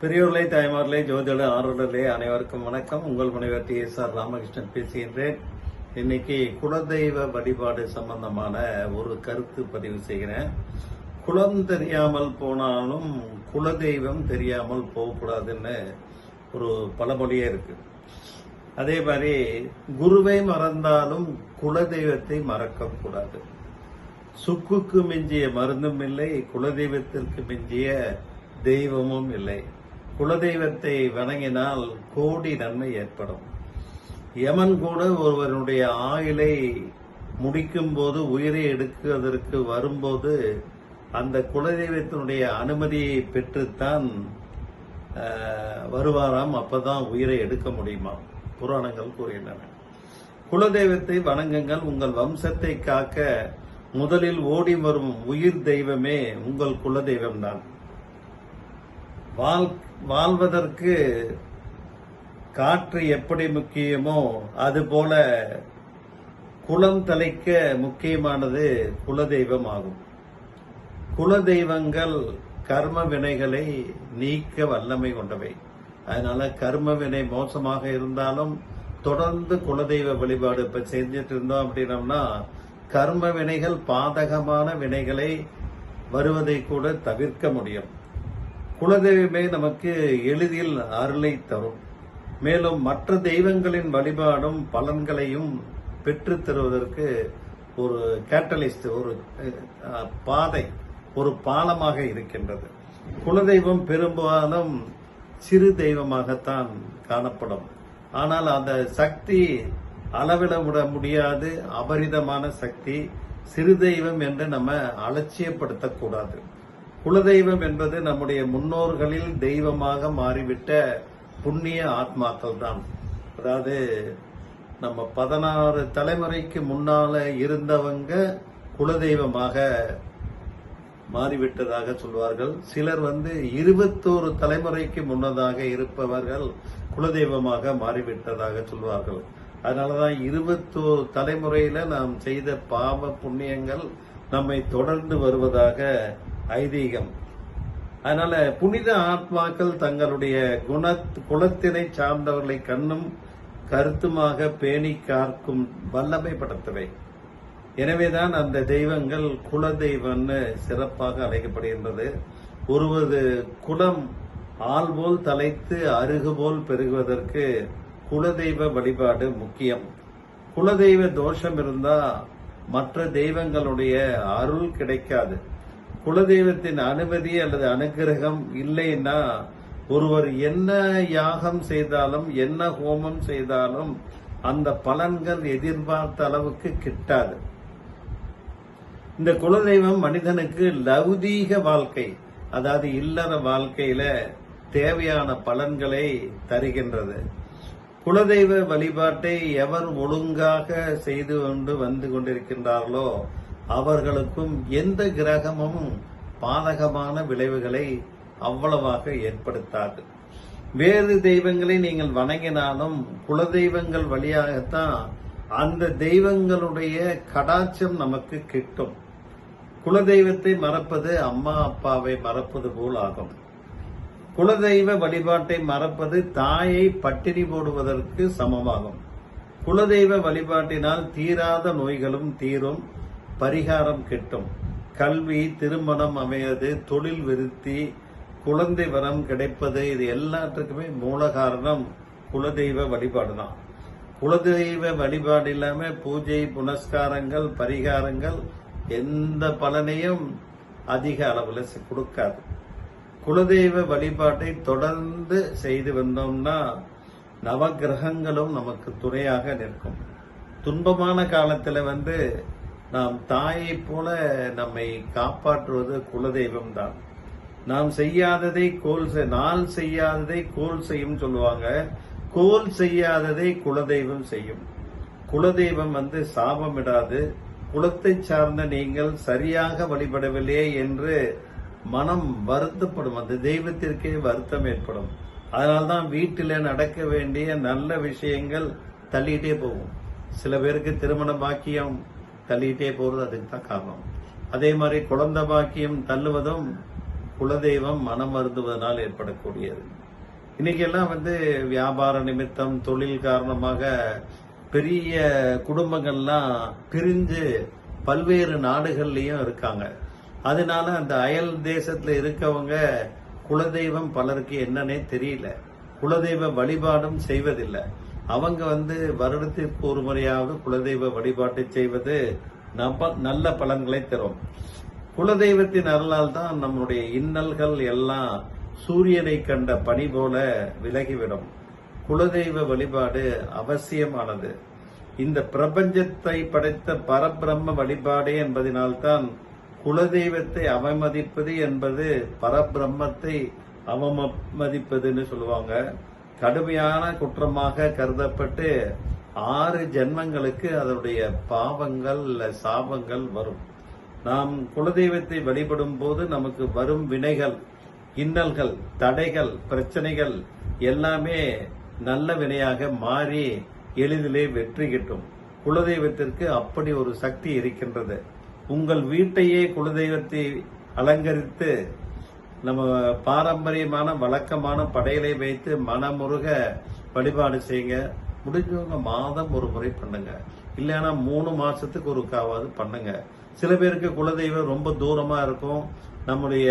பெரியோர்களே தாய்மார்களே ஜோதிட ஆர்வலர்களே அனைவருக்கும் வணக்கம். உங்கள் முனைவர் டி எஸ் ஆர் ராமகிருஷ்ணன் பேசுகின்றேன். இன்னைக்கு குலதெய்வ வழிபாடு சம்பந்தமான ஒரு கருத்து பதிவு செய்கிறேன். குலம் தெரியாமல் போனாலும் குலதெய்வம் தெரியாமல் போகக்கூடாதுன்னு ஒரு பழமொழியே இருக்கு. அதே மாதிரி குருவை மறந்தாலும் குலதெய்வத்தை மறக்கக்கூடாது. சுக்குக்கு மிஞ்சிய மருந்தும் இல்லை குலதெய்வத்திற்கு மிஞ்சிய தெய்வமும் இல்லை. குலதெய்வத்தை வணங்கினால் கோடி நன்மை ஏற்படும். யமன் கூட ஒருவனுடைய ஆயுளை முடிக்கும் போது உயிரை எடுக்குவதற்கு வரும்போது அந்த குலதெய்வத்தினுடைய அனுமதியை பெற்றுத்தான் வருவாராம். அப்பதான் உயிரை எடுக்க முடியுமா? புராணங்கள் கூறுகின்றன. குலதெய்வத்தை வணங்குங்கள். உங்கள் வம்சத்தை காக்க முதலில் ஓடி வரும் உயிர் தெய்வமே உங்கள் குலதெய்வம் தான் வாழ் வாழ்வதற்கு காற்று எப்படி முக்கியமோ அதுபோல குலம் தலைக்க முக்கியமானது குலதெய்வம் ஆகும் குலதெய்வங்கள் கர்ம வினைகளை நீக்க வல்லமை கொண்டவை. அதனால கர்ம வினை மோசமாக இருந்தாலும் தொடர்ந்து குலதெய்வ வழிபாடு இப்ப செஞ்சுட்டு இருந்தோம் அப்படின்னம்னா கர்ம வினைகள் பாதகமான வினைகளை வருவதை கூட தவிர்க்க முடியும். குலதெய்வமே நமக்கு எளிதில் அருளை தரும். மேலும் மற்ற தெய்வங்களின் வழிபாடும் பலன்களையும் பெற்று தருவதற்கு ஒரு கேட்டலிஸ்ட் ஒரு பாதை ஒரு பாலமாக இருக்கின்றது. குலதெய்வம் பெரும்பாலும் சிறு தெய்வமாகத்தான் காணப்படும். ஆனால் அந்த சக்தி அளவிட விட முடியாது. அபரிதமான சக்தி சிறு தெய்வம் என்று நம்ம அலட்சியப்படுத்தக்கூடாது குலதெய்வம் என்பது நம்முடைய முன்னோர்களில் தெய்வமாக மாறிவிட்ட புண்ணிய ஆத்மாக்கள் தான் அதாவது நம்ம பதினாறு தலைமுறைக்கு முன்னால இருந்தவங்க குலதெய்வமாக மாறிவிட்டதாக சொல்வார்கள். சிலர் வந்து இருபத்தோரு தலைமுறைக்கு முன்னதாக இருப்பவர்கள் குலதெய்வமாக மாறிவிட்டதாக சொல்வார்கள். அதனாலதான் இருபத்தோரு தலைமுறையில நாம் செய்த பாவ புண்ணியங்கள் நம்மை தொடர்ந்து வருவதாக ஐதீகம். அதனால புனித ஆத்மாக்கள் தங்களுடைய குண குலத்தினை சார்ந்தவர்களை கண்ணும் கருத்துமாக பேணி காக்கும் வல்லமை படைத்தவை. எனவேதான் அந்த தெய்வங்கள் குல தெய்வம்னு சிறப்பாக அழைக்கப்படுகின்றது. ஒருவது குலம் ஆள் போல் தலைத்து அருகு போல் பெருகுவதற்கு குலதெய்வ வழிபாடு முக்கியம். குலதெய்வ தோஷம் இருந்தா மற்ற தெய்வங்களுடைய அருள் கிடைக்காது. குலதெய்வத்தின் அனுமதி அல்லது அனுகிரகம் இல்லைன்னா ஒருவர் என்ன யாகம் செய்தாலும் என்ன ஹோமம் செய்தாலும் அந்த பலன்கள் எதிர்பார்த்த அளவுக்கு கிட்டாது. இந்த குலதெய்வம் மனிதனுக்கு லௌதீக வாழ்க்கை அதாவது இல்லற வாழ்க்கையில தேவையான பலன்களை தருகின்றது. குலதெய்வ வழிபாட்டை எவர் ஒழுங்காக செய்து கொண்டு வந்து கொண்டிருக்கின்றார்களோ அவர்களுக்கும் எந்த கிரகமும் பாதகமான விளைவுகளை அவ்வளவாக ஏற்படுத்தாது. வேறு தெய்வங்களை நீங்கள் வணங்கினாலும் குலதெய்வங்கள் வழியாகத்தான் அந்த தெய்வங்களுடைய கடாட்சம் நமக்கு கிட்டும். குலதெய்வத்தை மறப்பது அம்மா அப்பாவை மறப்பது போல் ஆகும். குலதெய்வ வழிபாட்டை மறப்பது தாயை பட்டினி போடுவதற்கு சமமாகும். குலதெய்வ வழிபாட்டினால் தீராத நோய்களும் தீரும். பரிகாரம் கிட்டும். கல்வி திருமணம் அமைவது தொழில் விருத்தி குழந்தை வரம் கிடைப்பது இது எல்லாத்துக்குமே மூல காரணம் குலதெய்வ வழிபாடு தான் குலதெய்வ வழிபாடு இல்லாம பூஜை புனஸ்காரங்கள் பரிகாரங்கள் எந்த பலனையும் அதிக அளவில் கொடுக்காது. குலதெய்வ வழிபாட்டை தொடர்ந்து செய்து வந்தோம்னா நவகிரகங்களும் நமக்கு துணையாக நிற்கும். துன்பமான காலத்தில் வந்து நாம் தாயை போல நம்மை காப்பாற்றுவது குலதெய்வம் தான் நாம் செய்யாததை கோல் நாள் செய்யாததை கோல் செய்யும் சொல்லுவாங்க. கோல் செய்யாததை குலதெய்வம் செய்யும். குலதெய்வம் வந்து சாபமிடாது. குலத்தை சார்ந்த நீங்கள் சரியாக வழிபடவில்லையே என்று மனம் வருத்தப்படும். அந்த தெய்வத்திற்கே வருத்தம் ஏற்படும். அதனால்தான் வீட்டில நடக்க வேண்டிய நல்ல விஷயங்கள் தள்ளிட்டே போகும். சில பேருக்கு திருமண பாக்கியம் தள்ளிட்டே போறது அதுக்கு தான் காரணம். அதே மாதிரி குழந்த பாக்கியம் தள்ளுவதும் குலதெய்வம் மனம் மருந்துவதனால் ஏற்படக்கூடியது. இன்னைக்கு எல்லாம் வந்து வியாபார நிமித்தம் தொழில் காரணமாக பெரிய குடும்பங்கள்லாம் பிரிஞ்சு பல்வேறு நாடுகள்லயும் இருக்காங்க. அதனால அந்த அயல் தேசத்துல இருக்கவங்க குலதெய்வம் பலருக்கு என்னன்னே தெரியல. குலதெய்வ வழிபாடும் செய்வதில்லை. அவங்க வந்து வருடத்திற்கு ஒரு முறையாவது குலதெய்வ வழிபாட்டை செய்வது நப- நல்ல பலன்களை தரும். குலதெய்வத்தின் அருளால் தான் நம்முடைய இன்னல்கள் எல்லாம் சூரியனை கண்ட பனி போல விலகிவிடும். குலதெய்வ வழிபாடு அவசியமானது. இந்த பிரபஞ்சத்தை படைத்த பரபிரம்ம வழிபாடே என்பதனால்தான் குலதெய்வத்தை அவமதிப்பது என்பது பரபிரம்மத்தை அவமதிப்பதுன்னு சொல்லுவாங்க. கடுமையான குற்றமாக கருதப்பட்டு ஆறு ஜென்மங்களுக்கு அதனுடைய பாவங்கள் சாபங்கள் வரும். நாம் குலதெய்வத்தை வழிபடும் போது நமக்கு வரும் வினைகள் இன்னல்கள் தடைகள் பிரச்சனைகள் எல்லாமே நல்ல வினையாக மாறி எளிதிலே வெற்றி கிட்டும். குலதெய்வத்திற்கு அப்படி ஒரு சக்தி இருக்கின்றது. உங்கள் வீட்டையே குலதெய்வத்தை அலங்கரித்து நம்ம பாரம்பரியமான வழக்கமான படையலை வைத்து மனமுருக வழிபாடு செய்யுங்க. முடிஞ்சவங்க மாதம் ஒரு முறை பண்ணுங்க. இல்லைன்னா மூணு மாசத்துக்கு ஒரு காவாது பண்ணுங்க. சில பேருக்கு குலதெய்வம் ரொம்ப தூரமா இருக்கும். நம்முடைய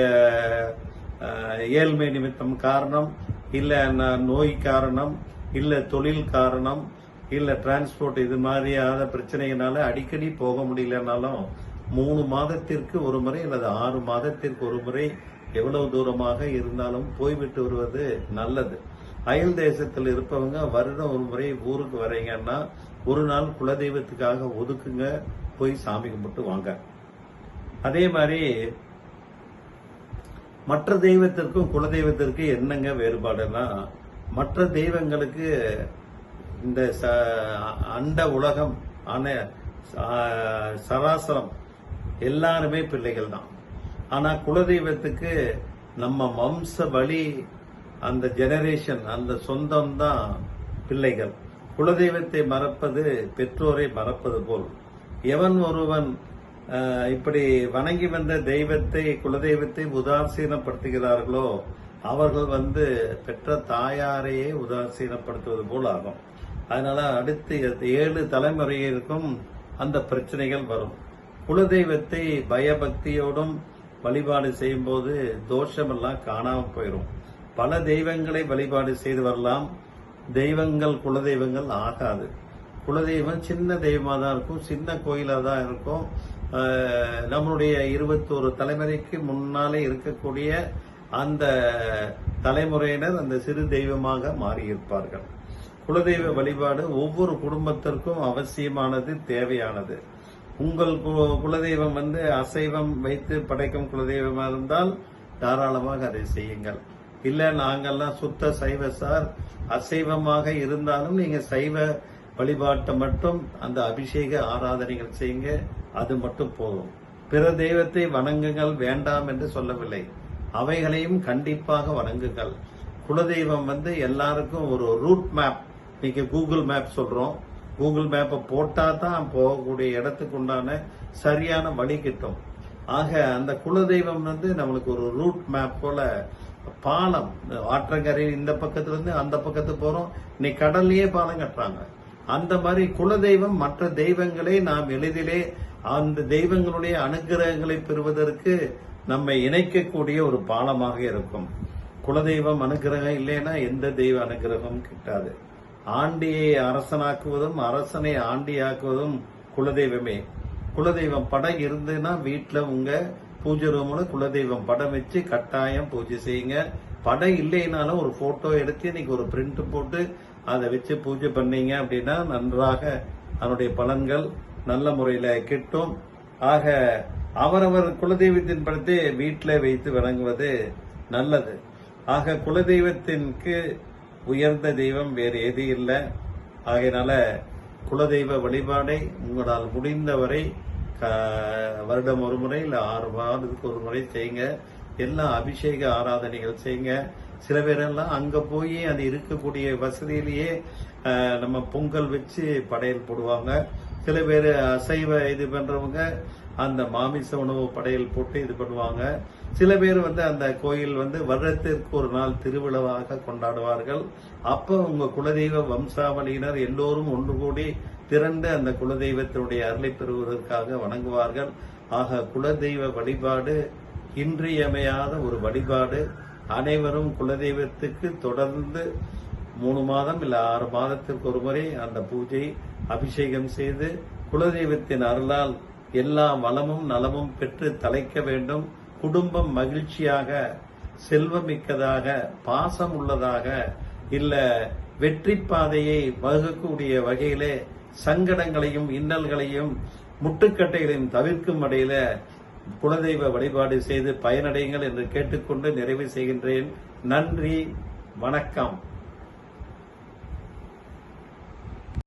ஏழ்மை நிமித்தம் காரணம் இல்ல ந- நோய் காரணம் இல்ல தொழில் காரணம் இல்ல டிரான்ஸ்போர்ட் இது மாதிரியான பிரச்சனையினால அடிக்கடி போக முடியலனாலும் மூணு மாதத்திற்கு ஒரு முறை அல்லது ஆறு மாதத்திற்கு ஒரு முறை எவ்வளவு தூரமாக இருந்தாலும் போய்விட்டு வருவது நல்லது. அயல் தேசத்தில் இருப்பவங்க வருடம் ஒரு முறை ஊருக்கு வரீங்கன்னா ஒரு நாள் குலதெய்வத்துக்காக ஒதுக்குங்க போய் சாமி கும்பிட்டு வாங்க. அதே மாதிரி மற்ற தெய்வத்திற்கும் குலதெய்வத்திற்கு என்னங்க வேறுபாடுன்னா மற்ற தெய்வங்களுக்கு இந்த ச- அண்ட உலகம் ஆன சராசரம் எல்லாருமே பிள்ளைகள் தான் ஆனா குலதெய்வத்துக்கு நம்ம வம்ச வழி அந்த ஜெனரேஷன் அந்த சொந்தம் தான் பிள்ளைகள். குலதெய்வத்தை மறப்பது பெற்றோரை மறப்பது போல். எவன் ஒருவன் இப்படி வணங்கி வந்த தெய்வத்தை குலதெய்வத்தை உதாசீனப்படுத்துகிறார்களோ அவர்கள் வந்து பெற்ற தாயாரையே உதாசீனப்படுத்துவது போல் ஆகும். அதனால அடுத்து ஏழு தலைமுறையிற்கும் அந்த பிரச்சனைகள் வரும். குலதெய்வத்தை பயபக்தியோடும் வழிபாடு செய்யும்போது தோஷமெல்லாம் காணாமல் போயிடும் பல தெய்வங்களை வழிபாடு செய்து வரலாம். தெய்வங்கள் குலதெய்வங்கள் ஆகாது. குலதெய்வம் சின்ன தெய்வமாக தான் இருக்கும். சின்ன கோயிலாக தான் இருக்கும். நம்மளுடைய இருபத்தோரு தலைமுறைக்கு முன்னாலே இருக்கக்கூடிய அந்த தலைமுறையினர் அந்த சிறு தெய்வமாக மாறியிருப்பார்கள். குலதெய்வ வழிபாடு ஒவ்வொரு குடும்பத்திற்கும் அவசியமானது தேவையானது. உங்கள் கு- குலதெய்வம் வந்து அசைவம் வைத்து படைக்கும் குலதெய்வமா இருந்தால் தாராளமாக அதை செய்யுங்கள். இல்ல நாங்கள்லாம் சுத்த சைவ சார் அசைவமாக இருந்தாலும் நீங்க சைவ வழிபாட்டை மட்டும் அந்த அபிஷேக ஆராதனைகள் செய்யுங்க அது மட்டும் போதும். பிற தெய்வத்தை வணங்குங்கள் வேண்டாம் என்று சொல்லவில்லை. அவைகளையும் கண்டிப்பாக வணங்குங்கள். குலதெய்வம் வந்து எல்லாருக்கும் ஒரு ரூட் மேப் இன்னைக்கு கூகுள் மேப் சொல்றோம். கூகுள் மேப்பை போட்டா தான் போகக்கூடிய இடத்துக்கு உண்டான சரியான வழி கிட்டும். ஆக அந்த குலதெய்வம் வந்து நம்மளுக்கு ஒரு ரூட் மேப் போல பாலம் ஆற்றங்கரை இந்த பக்கத்துலேருந்து அந்த பக்கத்து போகிறோம் இன்னைக்கு கடல்லையே பாலம் கட்டுறாங்க. அந்த மாதிரி குலதெய்வம் மற்ற தெய்வங்களை நாம் எளிதிலே அந்த தெய்வங்களுடைய அனுகிரகங்களை பெறுவதற்கு நம்மை இணைக்கக்கூடிய ஒரு பாலமாக இருக்கும். குலதெய்வம் அனுகிரகம் இல்லைன்னா எந்த தெய்வ அனுகிரகமும் கிட்டாது. ஆண்டியை அரசனாக்குவதும் அரசனை ஆண்டியாக்குவதும் குலதெய்வமே. குலதெய்வம் படம் இருந்துன்னா வீட்டில் உங்க பூஜை ரூம்ல குலதெய்வம் படம் வச்சு கட்டாயம் பூஜை செய்யுங்க. படம் இல்லைனாலும் ஒரு போட்டோ எடுத்து இன்னைக்கு ஒரு பிரிண்ட் போட்டு அதை வச்சு பூஜை பண்ணீங்க அப்படின்னா நன்றாக அதனுடைய பலன்கள் நல்ல முறையில் கிட்டும். ஆக அவரவர் குலதெய்வத்தின் படத்தை வீட்டில் வைத்து வணங்குவது நல்லது. ஆக குலதெய்வத்திற்கு உயர்ந்த தெய்வம் வேறு எது இல்லை. ஆகையினால குலதெய்வ வழிபாடை உங்களால் முடிந்தவரை வருடம் ஒரு முறை இல்லை ஆறு மாதத்துக்கு ஒரு முறை செய்யுங்க. எல்லா அபிஷேக ஆராதனைகள் செய்யுங்க. சில பேரெல்லாம் அங்க போய் அது இருக்கக்கூடிய வசதியிலேயே நம்ம பொங்கல் வச்சு படையல் போடுவாங்க. சில பேர் அசைவ இது பண்றவங்க அந்த மாமிச உணவு படையல் போட்டு இது பண்ணுவாங்க. சில பேர் வந்து அந்த கோயில் வந்து வருடத்திற்கு ஒரு நாள் திருவிழாவாக கொண்டாடுவார்கள். அப்போ உங்க குலதெய்வ வம்சாவளியினர் எல்லோரும் ஒன்று கூடி திரண்டு அந்த குலதெய்வத்தினுடைய அருளை பெறுவதற்காக வணங்குவார்கள். ஆக குலதெய்வ வழிபாடு இன்றியமையாத ஒரு வழிபாடு. அனைவரும் குலதெய்வத்துக்கு தொடர்ந்து மூணு மாதம் இல்ல ஆறு மாதத்திற்கு ஒரு முறை அந்த பூஜை அபிஷேகம் செய்து குலதெய்வத்தின் அருளால் எல்லா வளமும் நலமும் பெற்று தலைக்க வேண்டும். குடும்பம் மகிழ்ச்சியாக செல்வமிக்கதாக பாசம் உள்ளதாக இல்ல வெற்றி பாதையை வகுக்கக்கூடிய வகையிலே சங்கடங்களையும் இன்னல்களையும் முட்டுக்கட்டைகளையும் தவிர்க்கும் வகையில குலதெய்வ வழிபாடு செய்து பயனடையுங்கள் என்று கேட்டுக்கொண்டு நிறைவு செய்கின்றேன். நன்றி வணக்கம்.